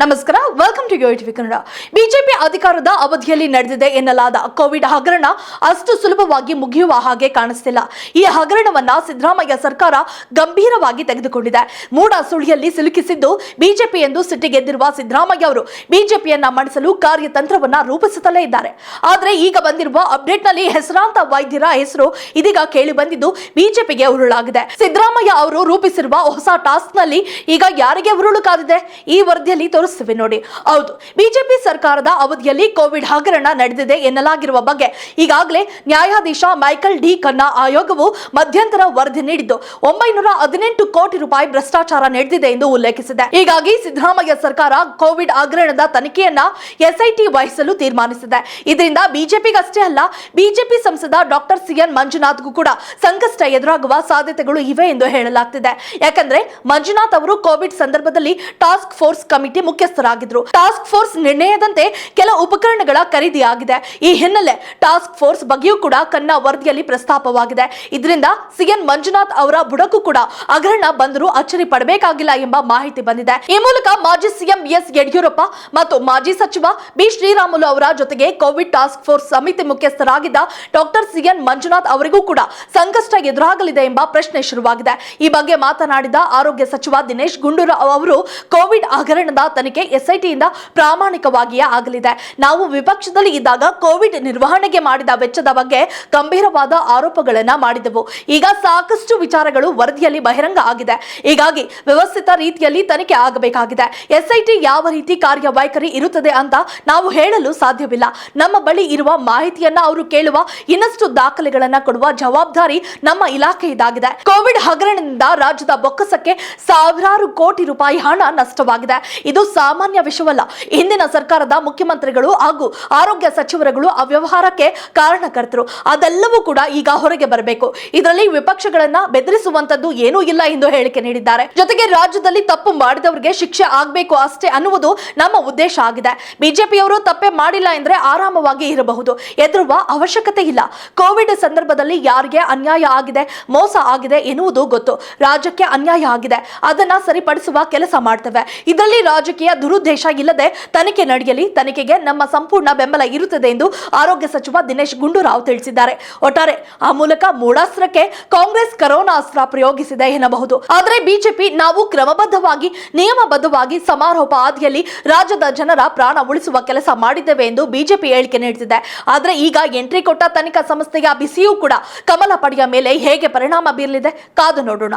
ನಮಸ್ಕಾರ welcome to yo TV Kannada BJP ಅಧಿಕಾರದ ಅವಧಿಯಲ್ಲಿ ನಡೆದಿದೆ ಎನ್ನಲಾದ ಕೋವಿಡ್ ಹಗರಣ ಅಷ್ಟು ಸುಲಭವಾಗಿ ಮುಗಿಯುವ ಹಾಗೆ ಕಾಣಿಸ್ತಿಲ್ಲ. ಈ ಹಗರಣವನ್ನ ಸಿದ್ದರಾಮಯ್ಯ ಸರ್ಕಾರ ಗಂಭೀರವಾಗಿ ತೆಗೆದುಕೊಂಡಿದೆ. ಮೂಡ ಸುಳಿಯಲ್ಲಿ ಸಿಲುಕಿಸಿದ್ದು ಬಿಜೆಪಿ ಎಂದು ಸಿಟ್ಟಿಗೆದ್ದಿರುವ ಸಿದ್ದರಾಮಯ್ಯ ಅವರು ಬಿಜೆಪಿಯನ್ನ ಮಣಿಸಲು ಕಾರ್ಯತಂತ್ರವನ್ನ ರೂಪಿಸುತ್ತಲೇ ಇದ್ದಾರೆ. ಆದರೆ ಈಗ ಬಂದಿರುವ ಅಪ್ಡೇಟ್ನಲ್ಲಿ ಹೆಸರಾಂತ ವೈದ್ಯರ ಹೆಸರು ಇದೀಗ ಕೇಳಿ ಬಂದಿದ್ದು ಬಿಜೆಪಿಗೆ ಉರುಳಾಗಿದೆ. ಸಿದ್ದರಾಮಯ್ಯ ಅವರು ರೂಪಿಸಿರುವ ಹೊಸ ಟಾಸ್ಕ್ನಲ್ಲಿ ಈಗ ಯಾರಿಗೆ ಉರುಳು ಕಾದಿದೆ? ಈ ವರದಿಯಲ್ಲಿ ತೋರಿಸ್ತೇವೆ ನೋಡಿ. ಹೌದು, ಬಿಜೆಪಿ ಸರ್ಕಾರದ ಅವಧಿಯಲ್ಲಿ ಕೋವಿಡ್ ಹಗರಣ ನಡೆದಿದೆ ಎನ್ನಲಾಗಿರುವ ಬಗ್ಗೆ ಈಗಾಗಲೇ ನ್ಯಾಯಾಧೀಶ ಮೈಕಲ್ ಡಿ ಖನ್ನಾ ಆಯೋಗವು ಮಧ್ಯಂತರ ವರದಿ ನೀಡಿದ್ದು, ಒಂಬೈನೂರ ಹದಿನೆಂಟು ಕೋಟಿ ರೂಪಾಯಿ ಭ್ರಷ್ಟಾಚಾರ ನಡೆದಿದೆ ಎಂದು ಉಲ್ಲೇಖಿಸಿದೆ. ಹೀಗಾಗಿ ಸಿದ್ದರಾಮಯ್ಯ ಸರ್ಕಾರ ಕೋವಿಡ್ ಹಗರಣದ ತನಿಖೆಯನ್ನ ಎಸ್ಐಟಿ ವಹಿಸಲು ತೀರ್ಮಾನಿಸಿದೆ. ಇದರಿಂದ ಬಿಜೆಪಿಗಷ್ಟೇ ಅಲ್ಲ, ಬಿಜೆಪಿ ಸಂಸದ ಡಾಕ್ಟರ್ ಸಿಎನ್ ಮಂಜುನಾಥ್ಗೂ ಕೂಡ ಸಂಕಷ್ಟ ಎದುರಾಗುವ ಸಾಧ್ಯತೆಗಳು ಇವೆ ಎಂದು ಹೇಳಲಾಗ್ತಿದೆ. ಯಾಕಂದ್ರೆ ಮಂಜುನಾಥ್ ಅವರು ಕೋವಿಡ್ ಸಂದರ್ಭದಲ್ಲಿ ಟಾಸ್ಕ್ ಫೋರ್ಸ್ ಕಮಿಟಿ ಮುಖ್ಯಸ್ಥರಾಗಿದ್ರು ಟಾಸ್ಕ್ ಫೋರ್ಸ್ ನಿರ್ಣಯದಂತೆ ಕೆಲ ಉಪಕರಣಗಳ ಖರೀದಿಯಾಗಿದೆ. ಈ ಹಿನ್ನೆಲೆ ಟಾಸ್ಕ್ ಫೋರ್ಸ್ ಬಗ್ಗೆಯೂ ಕೂಡ ಕನ್ನ ವರದಿಯಲ್ಲಿ ಪ್ರಸ್ತಾಪವಾಗಿದೆ. ಇದರಿಂದ ಸಿಎನ್ ಮಂಜುನಾಥ್ ಅವರ ಬುಡಕ್ಕೂ ಕೂಡ ಹಗರಣ ಬಂದರೂ ಅಚ್ಚರಿ ಪಡಬೇಕಾಗಿಲ್ಲ ಎಂಬ ಮಾಹಿತಿ ಬಂದಿದೆ. ಈ ಮೂಲಕ ಮಾಜಿ ಸಿಎಂ ಎಸ್ ಯಡಿಯೂರಪ್ಪ ಮತ್ತು ಮಾಜಿ ಸಚಿವ ಬಿ ಶ್ರೀರಾಮುಲು ಅವರ ಜೊತೆಗೆ ಕೋವಿಡ್ ಟಾಸ್ಕ್ ಫೋರ್ಸ್ ಸಮಿತಿ ಮುಖ್ಯಸ್ಥರಾಗಿದ್ದ ಡಾಕ್ಟರ್ ಸಿಎನ್ ಮಂಜುನಾಥ್ ಅವರಿಗೂ ಕೂಡ ಸಂಕಷ್ಟ ಎದುರಾಗಲಿದೆ ಎಂಬ ಪ್ರಶ್ನೆ ಶುರುವಾಗಿದೆ. ಈ ಬಗ್ಗೆ ಮಾತನಾಡಿದ ಆರೋಗ್ಯ ಸಚಿವ ದಿನೇಶ್ ಗುಂಡೂರಾವ್ ಅವರು, ಕೋವಿಡ್ ಹಗರಣದ ತನಿಖೆ ಎಸ್ಐಟಿಯಿಂದ ಪ್ರಾಮಾಣಿಕವಾಗಿಯೇ ಆಗಲಿದೆ. ನಾವು ವಿಪಕ್ಷದಲ್ಲಿ ಇದ್ದಾಗ ಕೋವಿಡ್ ನಿರ್ವಹಣೆಗೆ ಮಾಡಿದ ವೆಚ್ಚದ ಬಗ್ಗೆ ಗಂಭೀರವಾದ ಆರೋಪಗಳನ್ನ ಮಾಡಿದೆವು. ಈಗ ಸಾಕಷ್ಟು ವಿಚಾರಗಳು ವರದಿಯಲ್ಲಿ ಬಹಿರಂಗ ಆಗಿದೆ. ಹೀಗಾಗಿ ವ್ಯವಸ್ಥಿತ ರೀತಿಯಲ್ಲಿ ತನಿಖೆ ಆಗಬೇಕಾಗಿದೆ. ಎಸ್ಐಟಿ ಯಾವ ರೀತಿ ಕಾರ್ಯವೈಖರಿ ಇರುತ್ತದೆ ಅಂತ ನಾವು ಹೇಳಲು ಸಾಧ್ಯವಿಲ್ಲ. ನಮ್ಮ ಬಳಿ ಇರುವ ಮಾಹಿತಿಯನ್ನ ಅವರು ಕೇಳುವ ಇನ್ನಷ್ಟು ದಾಖಲೆಗಳನ್ನ ಕೊಡುವ ಜವಾಬ್ದಾರಿ ನಮ್ಮ ಇಲಾಖೆ ಇದಾಗಿದೆ ಕೋವಿಡ್ ಹಗರಣದಿಂದ ರಾಜ್ಯದ ಬೊಕ್ಕಸಕ್ಕೆ ಸಾವಿರಾರು ಕೋಟಿ ರೂಪಾಯಿ ಹಣ ನಷ್ಟವಾಗಿದೆ. ಇದು ಸಾಮಾನ್ಯ ವಿಷಯವಲ್ಲ. ಹಿಂದಿನ ಸರ್ಕಾರದ ಮುಖ್ಯಮಂತ್ರಿಗಳು ಹಾಗೂ ಆರೋಗ್ಯ ಸಚಿವರುಗಳು ಅವ್ಯವಹಾರಕ್ಕೆ ಕಾರಣಕರ್ತರು. ಅದೆಲ್ಲವೂ ಕೂಡ ಈಗ ಹೊರಗೆ ಬರಬೇಕು. ಇದರಲ್ಲಿ ವಿಪಕ್ಷಗಳನ್ನ ಬೆದರಿಸುವಂತದ್ದು ಏನೂ ಇಲ್ಲ ಎಂದು ಹೇಳಿಕೆ ನೀಡಿದ್ದಾರೆ. ಜೊತೆಗೆ ರಾಜ್ಯದಲ್ಲಿ ತಪ್ಪು ಮಾಡಿದವರಿಗೆ ಶಿಕ್ಷೆ ಆಗಬೇಕು ಅಷ್ಟೇ ಅನ್ನುವುದು ನಮ್ಮ ಉದ್ದೇಶ ಆಗಿದೆ. ಬಿಜೆಪಿಯವರು ತಪ್ಪೆ ಮಾಡಿಲ್ಲ ಎಂದ್ರೆ ಆರಾಮವಾಗಿ ಇರಬಹುದು. ಎದುರುವ ಅವಶ್ಯಕತೆ ಇಲ್ಲ. ಕೋವಿಡ್ ಸಂದರ್ಭದಲ್ಲಿ ಯಾರಿಗೆ ಅನ್ಯಾಯ ಆಗಿದೆ, ಮೋಸ ಆಗಿದೆ ಎನ್ನುವುದು ಗೊತ್ತು. ರಾಜ್ಯಕ್ಕೆ ಅನ್ಯಾಯ ಆಗಿದೆ. ಅದನ್ನ ಸರಿಪಡಿಸುವ ಕೆಲಸ ಮಾಡ್ತವೆ. ಇದರಲ್ಲಿ ರಾಜಕೀಯ ದುರುದ್ದೇಶ ಇಲ್ಲದೆ ತನಿಖೆ ನಡೆಯಲಿ, ತನಿಖೆಗೆ ನಮ್ಮ ಸಂಪೂರ್ಣ ಬೆಂಬಲ ಇರುತ್ತದೆ ಎಂದು ಆರೋಗ್ಯ ಸಚಿವ ದಿನೇಶ್ ಗುಂಡೂರಾವ್ ತಿಳಿಸಿದ್ದಾರೆ. ಒಟ್ಟಾರೆ, ಆ ಮೂಲಕ ಮೂಡಾಸ್ತ್ರಕ್ಕೆ ಕಾಂಗ್ರೆಸ್ ಕರೋನಾ ಅಸ್ತ್ರ ಪ್ರಯೋಗಿಸಿದೆ ಎನ್ನಬಹುದು. ಆದರೆ ಬಿಜೆಪಿ ನಾವು ಕ್ರಮಬದ್ಧವಾಗಿ, ನಿಯಮಬದ್ಧವಾಗಿ ಸಮಾರೋಪ ಆದಿಯಲ್ಲಿ ರಾಜ್ಯದ ಜನರ ಪ್ರಾಣ ಉಳಿಸುವ ಕೆಲಸ ಮಾಡಿದ್ದೇವೆ ಎಂದು ಬಿಜೆಪಿ ಹೇಳಿಕೆ ನೀಡುತ್ತಿದೆ ಆದರೆ ಈಗ ಎಂಟ್ರಿ ಕೊಟ್ಟ ತನಿಖಾ ಸಂಸ್ಥೆಯ ಬಿಸಿಯೂ ಕೂಡ ಕಮಲ ಪಡೆಯ ಮೇಲೆ ಹೇಗೆ ಪರಿಣಾಮ ಬೀರಲಿದೆ, ಕಾದು ನೋಡೋಣ.